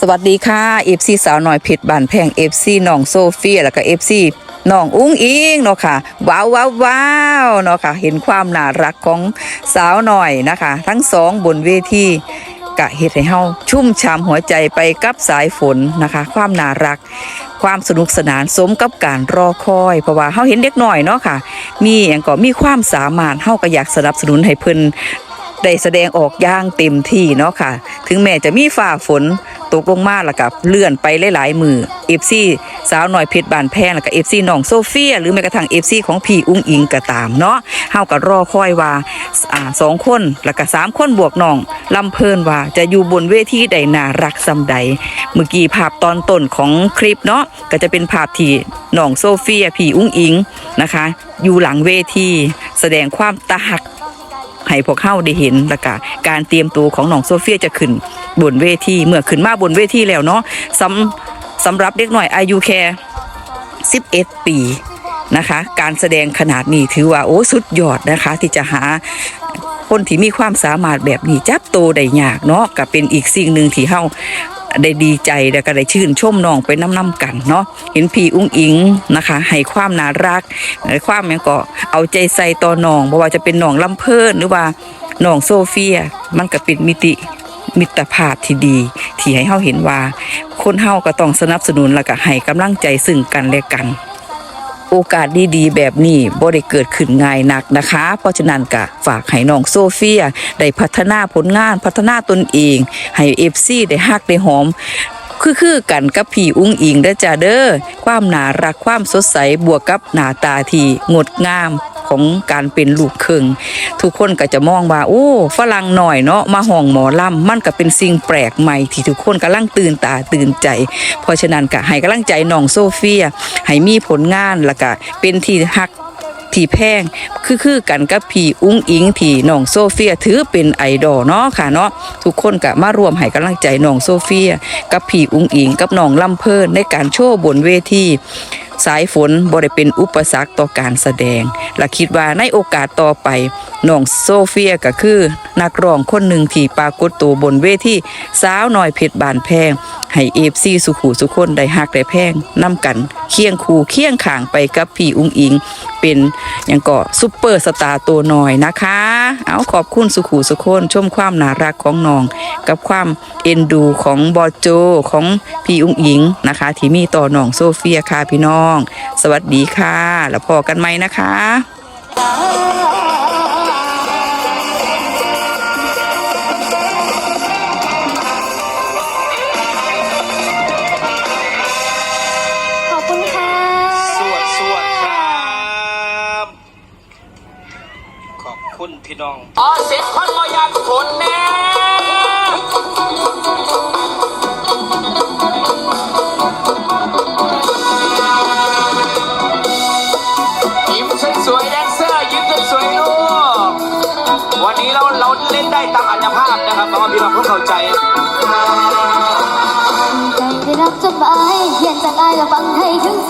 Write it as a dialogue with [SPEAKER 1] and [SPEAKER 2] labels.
[SPEAKER 1] สวัสดีค่ะ FC สาวหน่อยเพชรบานแพง FC น้องโซเฟียแล้วก็ FC น้องอุ้งอิงเนาะค่ะว้าวว้าวว้าวเนาะค่ะ เห็นความน่ารักของสาวหน่อยนะคะ ทั้งสองบนเวทีกะเฮ็ดให้เฮาชุ่มฉ่ำหัวใจไปกับสายฝนนะคะ ความน่ารัก ความสนุกสนานสมกับการรอคอย เพราะว่าเฮาเห็นเด็กน้อยเนาะค่ะ มีอย่างก็มีความสามารถเฮาก็อยากสนับสนุนให้เพิ่น ได้แสดงออกอย่างเต็มที่เนาะค่ะ ถึงแม้จะมีฝ่าฝนตกลงมาแล้วกับเลื่อนไปหลายๆมือ FC สาวหน่อยเพชรบานแพงแล้วก็ FC น้องโซเฟีย หรือแม้กระทั่ง FC ของพี่อุ้งอิงก็ตามเนาะเฮาก็รอคอยว่าอ่าสองคนแล้วก็สามคนบวกน้องลำเพลินว่าจะอยู่บนเวทีใดน่ารักซำใด เมื่อกี้ภาพตอนต้นของคลิปเนาะก็จะเป็นภาพที่น้องโซเฟียพี่อุ้งอิงนะคะ อยู่หลังเวทีแสดงความตาหัก ให้พวกเข้าได้เห็นแล้วก็การเตรียมตัวของน้องโซเฟียจะขึ้นบนเวทีเมื่อขึ้นมาบนเวทีแล้วเนาะสำสำหรับเด็กหน่อยอายุแค่11 ปีนะคะ การแสดงขนาดนี้ถือว่าโอ้สุดยอดนะคะ ที่จะหาคนที่มีความสามารถแบบนี้จับโตวได้ยากเนาะก็เป็นอีกสิ่งหนึ่งที่เฮา ได้ดีใจแล้วก็ได้ชื่นชมน้องไปน้ำๆกันเนาะเห็นพี่อุ้งอิงนะคะให้ความน่ารักให้ความแม่งก็เอาใจใส่ต่อน้องบ่ว่าจะเป็นน้องลำเพิ่นหรือว่าน้องโซเฟีย มันก็เป็นมิติมิตรภาพที่ดีที่ให้เฮาเห็นว่า คนเฮาก็ต้องสนับสนุนแล้วก็ให้กำลังใจซึ่งกันและกัน โอกาสดีๆ แบบนี้บ่ได้เกิดขึ้นง่ายนักนะคะ เพราะฉะนั้นก็ฝากให้น้องโซเฟีย ได้พัฒนาผลงานพัฒนาตนเอง ให้เอฟซีได้ฮักได้หอม คือคือๆกันกับพี่อุ้งอิงเด้อจ้าเด้อความหนารักความสดใสบวกกับหน้าตาที่งดงามของการเป็นลูกครึ่งทุกคนก็จะมองว่า โอ้ฝรั่งหน่อยเนาะมาห้องหมอลำมันก็เป็นสิ่งแปลกใหม่ที่ทุกคนกำลังตื่นตาตื่นใจ เพราะฉะนั้นก็ให้กำลังใจน้องโซเฟีย ให้มีผลงานแล้วก็เป็นที่ฮัก ที่แพงคือคือกันกับพี่อุ้งอิงที่น้องโซเฟียถือเป็นไอดอลเนาะค่ะเนาะทุกคนก็มาร่วมให้กำลังใจน้องโซเฟีย กับพี่อุ้งอิงกับน้องลำเพิ่นในการโชว์บนเวทีสายฝนบ่ได้เป็นอุปสรรคต่อการแสดง และคิดว่าในโอกาสต่อไปน้องโซเฟียก็คือ นักร้องคนหนึ่งที่ปรากฏตัวบนเวทีสาวน้อยเพชรบานแพง ให้เอฟซีสุขูสุคนได้ฮักได้แพงนำกันเคียงคู่เคียงข่างไปกับพี่อุ้งอิง เป็นอย่างก็ซุปเปอร์สตาร์ตัวน้อยนะคะ เอาขอบคุณสุขูสุคนชมความน่ารักของน้อง กับความเอ็นดูของบอโจของพี่อุ้งอิงนะคะ ที่มีต่อน้องโซเฟียค่ะพี่น้อง สวัสดีค่ะ แล้วพอกันไหมนะคะ
[SPEAKER 2] น้อง
[SPEAKER 3] อ๋อเสร็คนมายันฝนแน่ยิ้มสวยๆแดนเซอร์ยิ้มสวยๆลูกวันนี้เราเราเล่นได้ตามอัญภาพนะครับเพราะว่าพี่น้องเพิ่งเข้าใจ
[SPEAKER 4] ใจได้รับจดหมายเขียนจากอายและฟังให้ถึงสาย